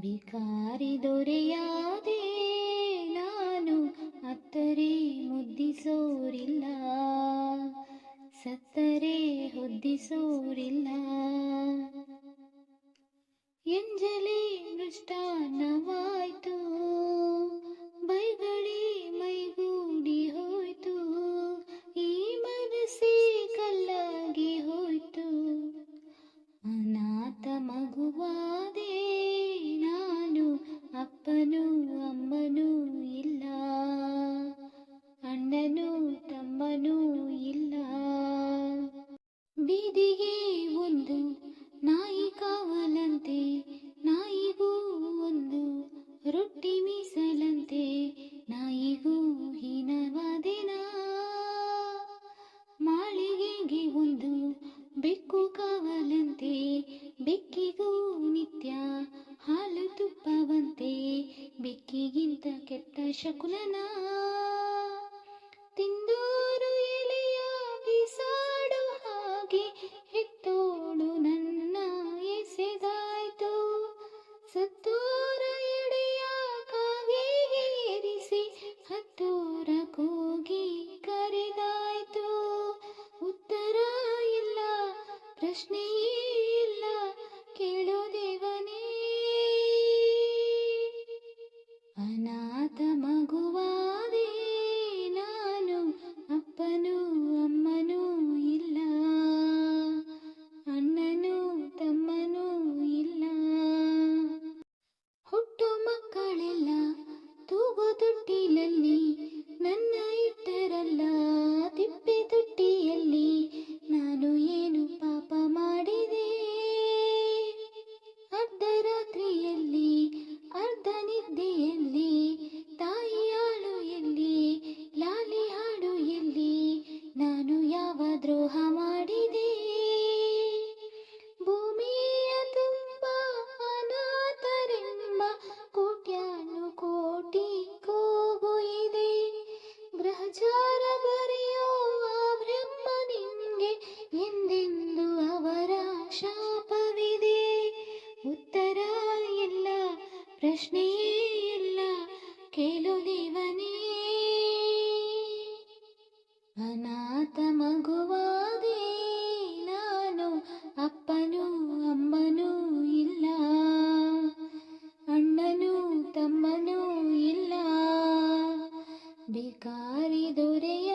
ಭಿಕಾರಿ ದೊರೆಯಾದೆ ನಾನು ಅತ್ತರೆ ಮುದ್ದಿಸೋರಿಲ್ಲ. ಸತ್ತರೆ ಹೊದ್ದಿಸೋರಿಲ್ಲ. ಎಂಜಲಿ ಮೃಷ್ಟಾನ್ನವಾಯಿತು ಬೀದಿಗೆ ಒಂದು ನಾಯಿ ಕಾವಲಂತೆ, ನಾಯಿಗೂ ಒಂದು ರೊಟ್ಟಿ ಮೀಸಲಂತೆ, ನಾಯಿಗೂ ಹೀನವಾದಿನ ಮಾಳಿಗೆಗೆ ಒಂದು ಬೆಕ್ಕು ಕಾವಲಂತೆ, ಬೆಕ್ಕಿಗೂ ನಿತ್ಯ ಹಾಲು ತುಪ್ಪವಂತೆ, ಬೆಕ್ಕಿಗಿಂತ ಕೆಟ್ಟ ಶಕುನನ. ಪ್ರಶ್ನೆಯೇ ಇಲ್ಲ ಕೇಳೋ ದೇವನೇ ಅನಾಥ ಮಗುವಾದೆ ನಾನು ಅಪ್ಪನೂ ಅಮ್ಮನೂ ಪ್ರಶ್ನೆಯೇ ಇಲ್ಲ, ಕೇಳು ದೇವನೇ. ಅನಾಥ ಮಗುವಾದೆ ನಾನು, ಅಪ್ಪನೂ ಅಮ್ಮನೂ ಇಲ್ಲ. ಅಣ್ಣನೂ ತಮ್ಮನೂ ಇಲ್ಲ. ಭಿಕಾರಿ ದೊರೆಯ